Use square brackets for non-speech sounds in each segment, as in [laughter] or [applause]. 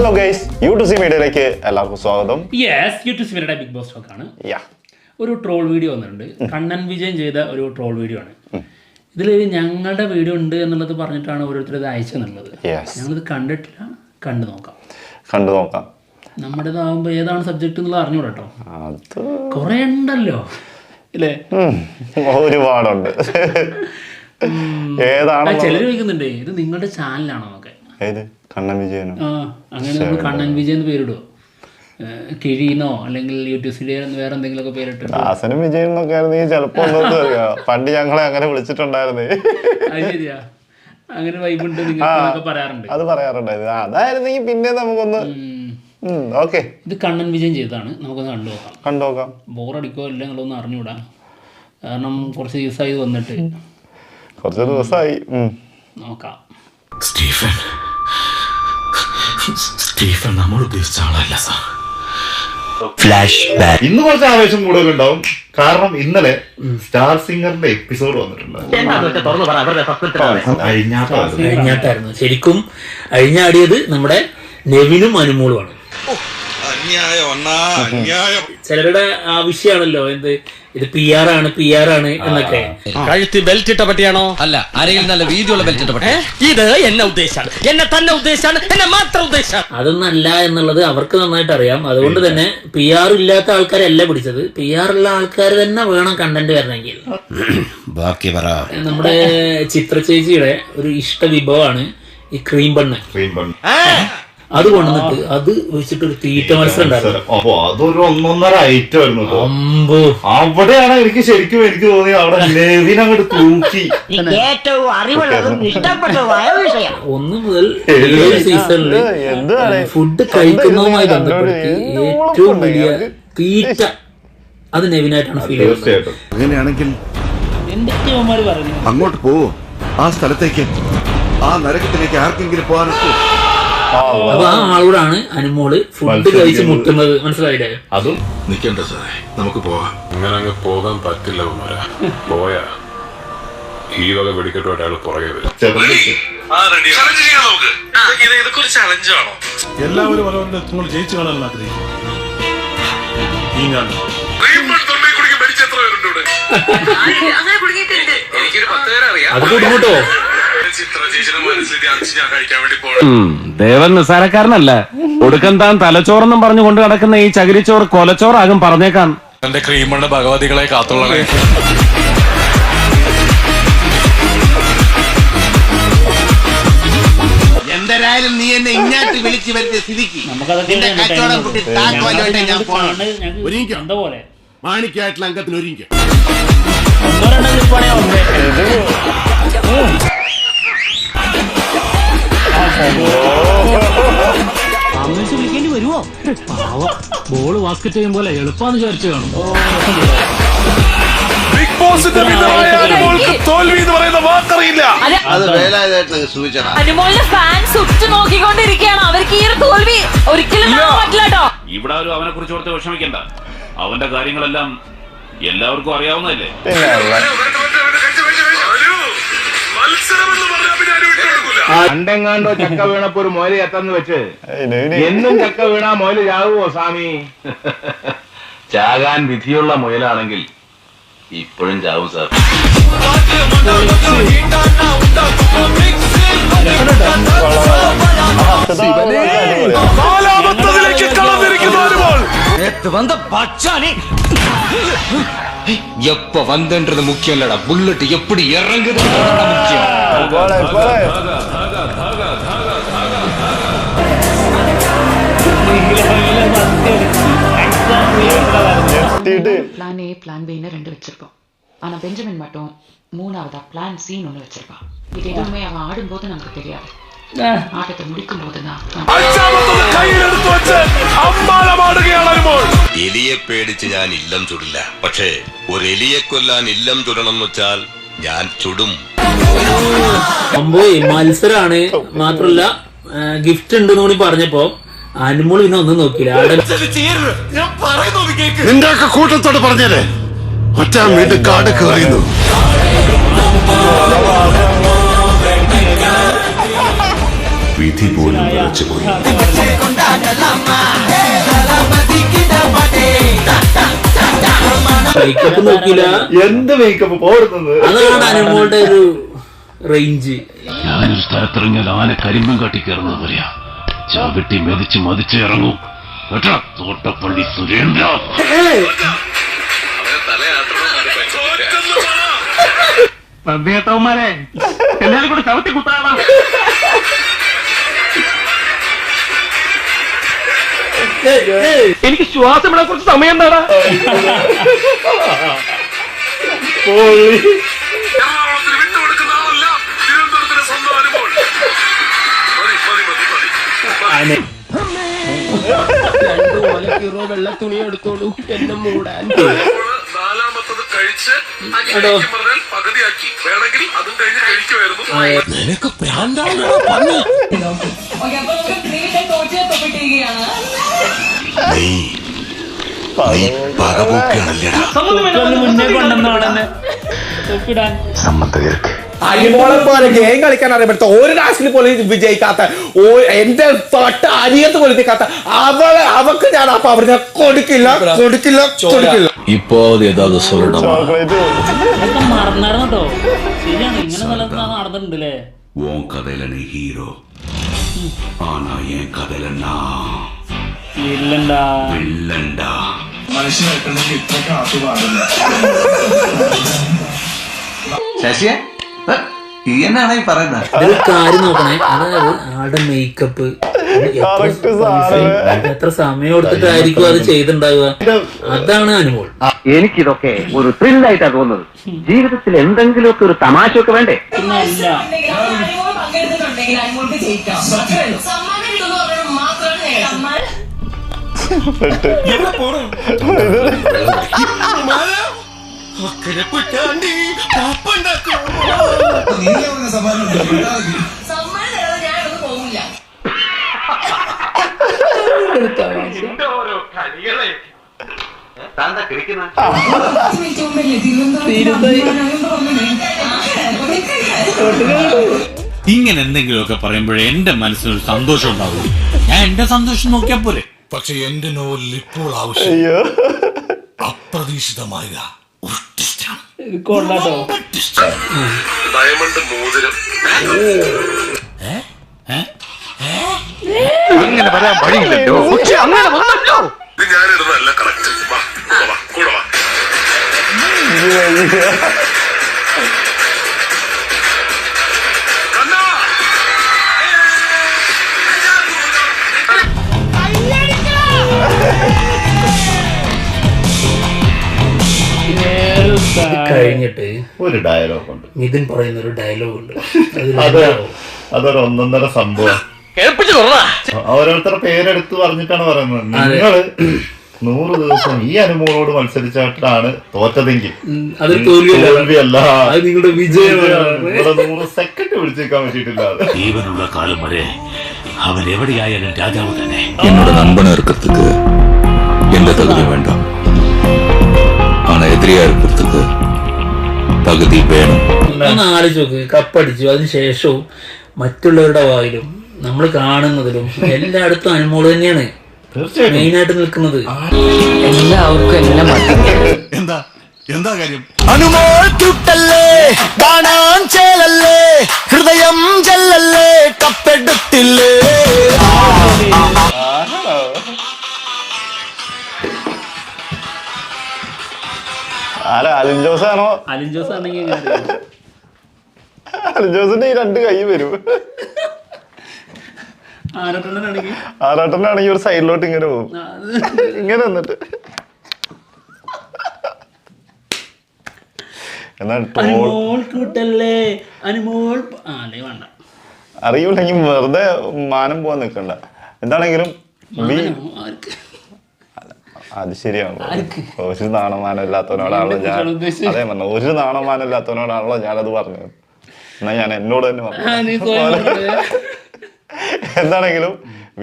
Hello guys U two C മീഡിയയിലേക്ക് എല്ലാവർക്കും സ്വാഗതം. യെസ് യൂട്യൂബ് മീഡിയയുടെ ബിഗ് ബോസ് ടോക്ക് ആണ്. യാ ഒരു ട്രോൾ വീഡിയോ വന്നിട്ടുണ്ട്. കണ്ണൻ വിജയൻ ചെയ്ത ഒരു ട്രോൾ വീഡിയോ ആണ്. ഇതിൽ ഞങ്ങളുടെ വീഡിയോ ഉണ്ട് എന്നുള്ളത് പറഞ്ഞിട്ടാണ് ഓരോരുത്തർ ഇത് അയച്ചെന്നുള്ളത്. ഞങ്ങളിത് കണ്ടിട്ടില്ല. കണ്ടു നോക്കാം. കണ്ടു നോക്കാം. നമ്മുടേതാകുമ്പോൾ ഏതാണ് സബ്ജക്റ്റ് എന്നുള്ളത് അറിഞ്ഞൂടെ കേട്ടോ കുറേ ഉണ്ടല്ലോ. ഇല്ലേ? ഒരുപാടുണ്ട്. ഏതാണ് ചിലർ ചോദിക്കുന്നുണ്ട് ഇത് നിങ്ങളുടെ ചാനലാണോ ഏത്? കണ്ണൻ വിജയനോ ആ അങ്ങനെ നമ്മൾ കണ്ണൻ വിജയൻ എന്ന് പേരിടുമോ ഏഹ് കിഴിന്നോ അല്ലെങ്കിൽ യൂട്യൂബ് എന്ന് വേറെ എന്തെങ്കിലുമൊക്കെ പേരിട്ട് ദാസനും വിജയൻ എന്നൊക്കെ ആയിരുന്നെങ്കിൽ ചിലപ്പോ ഒന്നും അറിയാം? പണ്ട് ഞങ്ങളെ അങ്ങനെ വിളിച്ചിട്ടുണ്ടായിരുന്നേ. അത് ശരിയാ. അങ്ങനെ വൈബുണ്ട് നിങ്ങൾക്ക് പറയാറുണ്ട്. അത് പറയാറുണ്ടായിരുന്നു അതായിരുന്നെങ്കിൽ പിന്നെ നമുക്കൊന്ന്. ഓക്കെ ഇത് കണ്ണൻ വിജയൻ ചെയ്തതാണ്. നമുക്കൊന്ന് കണ്ടു നോക്കാം. കണ്ടു നോക്കാം. ബോറടിക്കോ ഇല്ല നിങ്ങളൊന്ന് അറിഞ്ഞൂടാ കാരണം കുറച്ച് ദിവസമായി ഇത് വന്നിട്ട്. കുറച്ച് ദിവസമായി. നോക്കാം. സ്റ്റീഫൻ. സ്റ്റീഫൻ നമ്മൾ ഉദ്ദേശിച്ച ആളല്ല സാർ. ഫ്ലാഷ് ബാക്ക് ഇന്ന് കുറച്ച് ആവേശം കൂടുതലുണ്ടാവും. കാരണം ഇന്നലെ സ്റ്റാർ സിംഗറിന്റെ എപ്പിസോഡ് വന്നിട്ടുണ്ട്. ശരിക്കും അഴിഞ്ഞാടിയത് നമ്മുടെ നെവിനും അനുമോളുമാണ്. [laughs] ചിലരുടെ ആവശ്യമാണല്ലോ എന്ത്? ഇത് പി ആർ ആണ് പി ആർ ആണ് എന്നൊക്കെ. കഴുത്ത് ബെൽറ്റ് ഇട്ട പട്ടിയാണോ? അല്ല ആരെങ്കിലും നല്ല വീതിയുള്ള ബെൽറ്റ് ഇട്ട പട്ടി ഇത് എന്നെ ഉദ്ദേശാണ്. എന്നെ തന്നെ ഉദ്ദേശാണ്. എന്നെ മാത്രം ഉദ്ദേശാണ്. അതൊന്നല്ല എന്നുള്ളത് അവർക്ക് നന്നായിട്ട് അറിയാം അതുകൊണ്ട് തന്നെ പി ആർ ഇല്ലാത്ത ആൾക്കാരല്ല പിടിച്ചത്. പി ആർ ഉള്ള ആൾക്കാർ തന്നെ വേണം കണ്ടന്റ് വരണമെങ്കിൽ. [clears throat] ബാക്കി പറ. നമ്മുടെ ചിത്ര ചേച്ചിയുടെ ഒരു ഇഷ്ട വിഭവമാണ് ഈ ക്രീം ബണ്ണ് ക്രീം bun. അത് കൊണ്ടുവന്നിട്ട് അത് വെച്ചിട്ട് ഒരു തീറ്റ മത്സരം ഉണ്ടായിരുന്നു. അപ്പൊ അതൊരു ഒന്നൊന്നര ഐറ്റം ആയിരുന്നു കേട്ടോ അമ്പോ. അവിടെയാണ് എനിക്ക് ശരിക്കും എനിക്ക് തോന്നിയത് അവിടെ ലെവിൻ അങ്ങോട്ട് തൂക്കി. ഏറ്റവും അറിവുള്ളതും ഇഷ്ടപ്പെട്ടതുമായ വിഷയം. ഒന്ന് മുതൽ ഏഴ് എന്താണ് ഫുഡ് കഴിക്കുന്നതുമായി ബന്ധപ്പെടുത്തി ഏറ്റവും വലിയ തീറ്റ അത് നെവിനായിട്ടാണ് ഫീൽ ചെയ്യുന്നത്. തീർച്ചയായിട്ടും. അങ്ങനെയാണെങ്കിൽ പറഞ്ഞു അങ്ങോട്ട് പോവോ. ആ സ്ഥലത്തേക്ക് ആ നരകത്തിലേക്ക് ആർക്കെങ്കിലും പോകാനൊക്കെ അപ്പൊ ആ ആളോടാണ് അനുമോൾ ഫുഡ് കഴിച്ച് മുട്ടുന്നത്. മനസ്സിലായില്ലേ? അതും നിക്കണ്ട സാറേ. നമുക്ക് പോവാം. അങ്ങനെ അങ്ങ് പോകാൻ പറ്റില്ല കുമാരാ പോയാ. ഈ വക വെടിക്കെട്ടുമായിട്ട് അയാൾ പുറകെ വരും. എല്ലാവരും അവരവരുടെ നിങ്ങൾ ജയിച്ചു കാണാൻ ആഗ്രഹിക്കും അത് കുടുങ്ങട്ടോ ദേവൻ നിസ്സാരക്കാരനല്ല. ഒടുക്കം താൻ തലച്ചോറെന്നും പറഞ്ഞു കൊണ്ട് നടക്കുന്ന ഈ ചകിരിച്ചോറ് കൊലച്ചോറാകും പറഞ്ഞേക്കാം. എന്റെ ക്രീമുള്ള ഭഗവതികളെ കാത്തുള്ളണേ എന്തായാലും നീ എന്നെ ഇങ്ങാട്ട് വിളിച്ചു വരുത്തിയ സ്ഥിതിക്ക്. നിന്റെ കച്ചവടം കുട്ടി ഞാൻ മാണിക്കായിട്ടുള്ള അംഗത്തിന് ഒരുങ്ങിക്കും. ബോൾ ബാസ്കറ്റ് ചെയ്യും പോലെ എളുപ്പാന്ന് വിചാരിച്ചു കാണും. ബിഗ് ബോസിന്റെ തോൽവി എന്ന് പറയുന്ന വാക്കറിയില്ല. അത് വേലായതായിട്ട് സൂചിച്ചടാ അനുമോളിന്റെ ഫാൻസ് ഉറ്റു നോക്കിക്കൊണ്ടിരിക്കുകയാണ്. അവർക്ക് ഈ ഒരു തോൽവി ഒരിക്കലും കാണാൻ പറ്റില്ല കേട്ടോ. ഇവിടെ ഒരു അവനെ കുറിച്ച് ഓർത്ത് വിഷമിക്കണ്ട. അവന്റെ കാര്യങ്ങളെല്ലാം എല്ലാവർക്കും അറിയാവുന്നതല്ലേ? പണ്ടെങ്ങാണ്ടോ ചക്ക വീണപ്പോ ഒരു മോൽ എത്തന്ന് വെച്ച്. എന്നും ചക്ക വീണാ മോൽ ചാകുവോ സ്വാമി? ചാകാൻ വിധിയുള്ള മുയലാണെങ്കിൽ ഇപ്പോഴും ചാവും സാർ. വന്ന നാലാമത്തതിലേക്ക് எப்ப வந்தன்றது முக்கியம் இல்லடா. புல்லட் எப்படி இறங்குது முக்கியம். பிளான் ஏ பிளான் பின்னு ரெண்டு வச்சிருக்கோம். ஆனா பெஞ்சமின் மட்டும் மூணாவதா? பிளான் சீன் ஒன்னு வச்சிருக்கான் இது எதுவுமே அவன் ஆடும்போது நமக்கு தெரியாது. എലിയെ പേടിച്ച് ഞാൻ ഇല്ലം ചുടില്ല. പക്ഷേ ഒരു എലിയെ കൊല്ലാൻ ഇല്ലം ചുടണം എന്ന് വെച്ചാൽ ഞാൻ ചുടും. മത്സരാണ്. മാത്രല്ല ഗിഫ്റ്റ് ഉണ്ട് കൂടി പറഞ്ഞപ്പോ അനുമോൾ പിന്നെ ഒന്നും നോക്കില്ല കൂട്ടത്തോട് പറഞ്ഞേ ഒറ്റ വീട് കാട് കയറിയുന്നു വിധി പോലും വിളിച്ചു പോയി മേക്കപ്പ് നോക്കില്ല എന്ത് മേക്കപ്പ് പോടുന്നത്. അതാണ് അനുമോളുടെ ഒരു റേഞ്ച് ഞാനൊരു സ്ഥലത്തിറങ്ങിയാൽ ആന കരിമ്പം കാട്ടി കയറുന്നത് പറയാ ചാവിട്ടി മെതിച്ച് മതിച്ച് ഇറങ്ങും. കേട്ടോ? തോട്ടപ്പള്ളി സുരേന്ദ്ര. നന്ദിയേട്ടവന്മാരെ എല്ലാരും കൂടെ ചവിട്ടി കുത്താടാ എനിക്ക് ശ്വാസം വിടാൻ കുറച്ച് സമയം എന്താടാ വെള്ള തുണി എടുത്തോളൂ. എന്നെ മൂടാൻ. നാലാമത്തത് കഴിച്ച് പകുതിയാക്കി. വേണമെങ്കിൽ അതും കഴിഞ്ഞ് കഴിക്കുമായിരുന്നു. ഗെയിം കളിക്കാൻ ഒരു വിജയിക്കാത്ത എന്റെ തൊട്ട് അരിയത്ത് കൊളുത്തിക്കാത്ത അവൾ അവക്ക് ഞാൻ അപ്പൊ അവർ ഞാൻ കൊടുക്കില്ല കൊടുക്കില്ല കൊടുക്കില്ല. ഇപ്പോ നടന്നിട്ടുണ്ടല്ലേ? ഓൻ ഹീറോ கதையில நீ ஹீரோ ஆனா என் கதையில நான் ഇല്ലണ്ടാ வில்லன்டா ശശിയെ ഈ എന്നാണ് ഈ പറയുന്നത് ഒരു കാര്യം നോക്കണേ അതായത് ആളുടെ മേക്കപ്പ് Correct സാധനം. എത്ര സമയം എടുത്തിട്ടായിരിക്കും അത് ചെയ്തിട്ടുണ്ടാവുക? അതാണ് അനുമോൾ എനിക്കിതൊക്കെ ഒരു ത്രില്ലായിട്ടാ തോന്നുന്നത്. ജീവിതത്തിൽ എന്തെങ്കിലുമൊക്കെ ഒരു തമാശ ഒക്കെ വേണ്ടേ? പിന്നെ അല്ല പെട്ട് ഇങ്ങനെ എന്തെങ്കിലുമൊക്കെ പറയുമ്പോഴേ എന്റെ മനസ്സിനൊരു സന്തോഷം ഉണ്ടാവും ഞാൻ എന്റെ സന്തോഷം നോക്കിയാ പോരെ. പക്ഷെ എന്റെ നോവലിൽ ഇപ്പോൾ ആവശ്യം അപ്രതീക്ഷിതമായ ഡയമണ്ട് മോതിരം. അങ്ങനെ പറയാൻ വഴിയില്ലല്ലോ. പക്ഷെ അങ്ങനെ ഞാനിടുന്നതല്ല കറക്റ്റ് ഇത് കഴിഞ്ഞിട്ട് ഒരു ഡയലോഗ് ഉണ്ട്. നിതിൻ പറയുന്ന ഒരു ഡയലോഗ് ഉണ്ട് അതൊരു ഒന്നൊന്നര സംഭവം. ഓരോരുത്തരുടെ പേരെടുത്ത് പറഞ്ഞിട്ടാണ് പറയുന്നത്. നിങ്ങൾ നൂറ് ദിവസം ഈ അനുമോളോട് മത്സരിച്ചിട്ടാണ് തോറ്റതെങ്കിൽ. അത് തോൽവിയല്ല. നിങ്ങളുടെ വിജയമാണ് നൂറ് സെക്കൻഡ് പിടിച്ചേക്കാൻ പറ്റിയിട്ടില്ല ജീവനുള്ള കാലം വരെ അവൻ എവിടെയായാലും രാജാവ് തന്നെ. എന്നോട് നൺപണം ഇറക്കത്തുക്ക് എന്റെ തകുതി വേണ്ട. ആണ എതിരെയാ ഇറക്കത്തുക്ക് തകുതി വേണം. ഒന്ന് ആലോചിച്ച് നോക്ക്. കപ്പടിച്ചു. അതിനുശേഷവും മറ്റുള്ളവരുടെ വായിലും നമ്മൾ കാണുന്നതിലും എല്ലായിടത്തും അനുമോൾ തന്നെയാണ്. തീർച്ചയായിട്ടും. മെയിൻ ആയിട്ട് നിൽക്കുന്നത് എല്ലാവർക്കും എല്ലാം മതി എന്താ? എന്താ കാര്യം? അനുമോൾ ക്യൂട്ടല്ലേ കാണാൻ ചേലല്ലേ? ഹൃദയം ജല്ലല്ലേ? കപ്പെടുത്തില്ലേ? ആരാ അലിൻ ജോസ് ആണോ അലിൻ ജോസ് ആണെങ്കിൽ അലിൻ ജോസിന്റെ ഈ രണ്ട് കൈ വരും. ആറാട്ടനാണെങ്കിൽ ഒരു സൈഡിലോട്ട് ഇങ്ങനെ പോകും. ഇങ്ങനെ വന്നിട്ട് എന്നാ ട്രോൾ അനുമോൾ കൂട്ടല്ലേ? അനുമോൾ പ- ആ അല്ലേ വേണ്ട. അറിയൂലെങ്കിൽ വെറുതെ മാനം പോവാൻ നിൽക്കണ്ട. എന്താണെങ്കിലും അത് ശരിയാണ് ഒരു നാണമാനം ഇല്ലാത്തവനോടാണല്ലോ ഞാൻ? അതേ പറഞ്ഞു. ഒരു നാണമാനം ഇല്ലാത്തവനോടാണല്ലോ ഞാനത് പറഞ്ഞത്. എന്നാ ഞാൻ എന്നോട് തന്നെ പറഞ്ഞു. എന്താണെങ്കിലും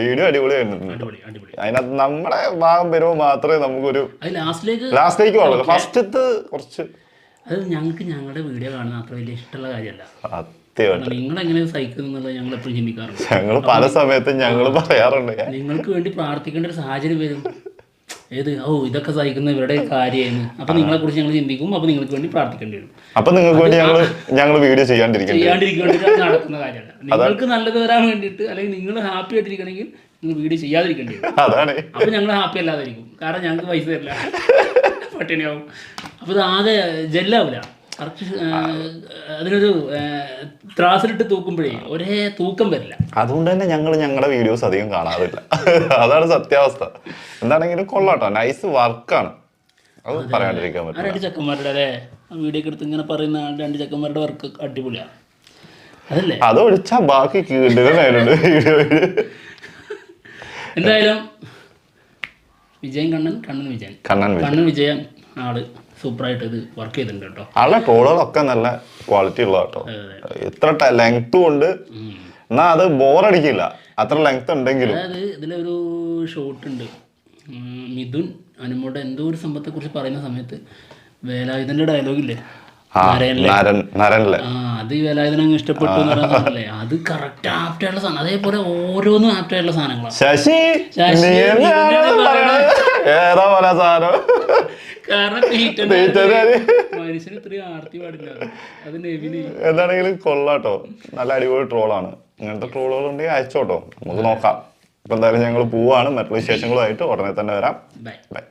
വീഡിയോ അടിപൊളി അടിപൊളി അതിനകത്ത് നമ്മുടെ ഭാഗം വരുമ്പോൾ മാത്രമേ നമുക്കൊരു ലാസ്റ്റിലേക്ക് ഫസ്റ്റ് ഫസ്റ്റത്തെ കുറച്ച് അത് ഞങ്ങൾക്ക് ഞങ്ങളുടെ വീഡിയോ കാണുന്ന അത്ര വലിയ ഇഷ്ടമുള്ള കാര്യമല്ല. നിങ്ങൾ എങ്ങനെ സഹിക്കുന്നു എന്നുള്ളത് ഞങ്ങൾ എപ്പോഴും ചിന്തിക്കാറുണ്ട്. ഞങ്ങൾ പല സമയത്തും ഞങ്ങൾ പറയാറുണ്ട്. നിങ്ങൾക്ക് വേണ്ടി പ്രാർത്ഥിക്കേണ്ട ഒരു സാഹചര്യം വരും. ഏത്? ഓ ഇതൊക്കെ സഹിക്കുന്ന ഇവരുടെ കാര്യമായിരുന്നു അപ്പൊ നിങ്ങളെ കുറിച്ച് ഞങ്ങൾ ചിന്തിക്കും അപ്പൊ നിങ്ങൾക്ക് വേണ്ടി പ്രാർത്ഥിക്കേണ്ടി വരും. അപ്പൊ നിങ്ങൾക്ക് വേണ്ടി ഞങ്ങൾ ഞങ്ങൾ വീഡിയോ ചെയ്യാണ്ടിരിക്കേണ്ടി വേണ്ടി അത് നടക്കുന്ന കാര്യമല്ല. നിങ്ങൾക്ക് നല്ലത് വരാൻ വേണ്ടിയിട്ട് അല്ലെങ്കിൽ നിങ്ങൾ ഹാപ്പി ആയിട്ടിരിക്കണമെങ്കിൽ നിങ്ങൾ വീഡിയോ ചെയ്യാതിരിക്കേണ്ടി വരും. അപ്പൊ ഞങ്ങൾ ഹാപ്പി അല്ലാതായിരിക്കും കാരണം ഞങ്ങൾക്ക് പൈസ തരില്ല. പട്ടിണിയാവും. അപ്പൊ ഇത് ആകെ ജെല്ലാവില്ല അതിനൊരു ത്രാസിലിട്ട് തൂക്കുമ്പോഴേ ഒരേ തൂക്കം വരില്ല. അതുകൊണ്ട് തന്നെ ഞങ്ങൾ ഞങ്ങളുടെ വീഡിയോസ് അധികം കാണാറില്ല. അതാണ് സത്യാവസ്ഥ. എന്താണെങ്കിലും കൊള്ളാട്ടോ. നൈസ് വർക്കാണ്. അത് പറയാണ്ടിരിക്കാൻ രണ്ട് ചെക്കന്മാരുടെ അല്ലേ? വീഡിയോ എടുത്ത് ഇങ്ങനെ പറയുന്ന രണ്ട് ചെക്കന്മാരുടെ വർക്ക് അടിപൊളിയാണ് അതല്ലേ? അത് ഒഴിച്ചാ ബാക്കി വീഡിയോയിൽ. എന്തായാലും വിജയൻ കണ്ണൻ കണ്ണൻ വിജയൻ. കണ്ണൻ വിജയൻ. കണ്ണൻ വിജയൻ. ആൾ സൂപ്പറായിട്ട് ഇത് വർക്ക് ചെയ്തിട്ടുണ്ട് കേട്ടോ. ആളുടെ ട്രോളുകളൊക്കെ നല്ല ക്വാളിറ്റി ഉള്ള കേട്ടോ. ഇത്ര ലെങ്ത്തും ഉണ്ട്? എന്നാ അത് ബോറടിക്കില്ല അത്ര ലെങ്ത് ഉണ്ടെങ്കിലും. അതായത് ഇതിലൊരു ഷോട്ട് ഉണ്ട്. മിഥുൻ അനുമോടെ എന്തോ ഒരു സംഭവത്തെ കുറിച്ച് പറയുന്ന സമയത്ത് വേലായുധന്റെ ഡയലോഗില്ലേ അത് ഈ വേലായുധന അങ്ങ് ഇഷ്ടപ്പെട്ടു അത് കറക്റ്റ് ആപ്റ്റ് ആയിട്ടുള്ള സാധനം. അതേപോലെ ഓരോന്നും ആപ്റ്റ് ആയിട്ടുള്ള സാധനങ്ങളാണ്. ശശി കാരണം [laughs] തീറ്റ തീറ്റക്കാര്. മനുഷ്യന് ഇത്രയും ആർത്തി പാടില്ല. അത് നെവിന്. എന്താണെങ്കിലും കൊള്ളാട്ടോ നല്ല അടിപൊളി ട്രോളാണ് ഇങ്ങനത്തെ ട്രോളുകൾ ഉണ്ടെങ്കിൽ അയച്ചോട്ടോ. നമുക്ക് നോക്കാം. ഇപ്പൊ എന്തായാലും ഞങ്ങൾ പോവാണ്. മറ്റുള്ള വിശേഷങ്ങളുമായിട്ട് ഉടനെ തന്നെ വരാം. ബൈ. ബൈ.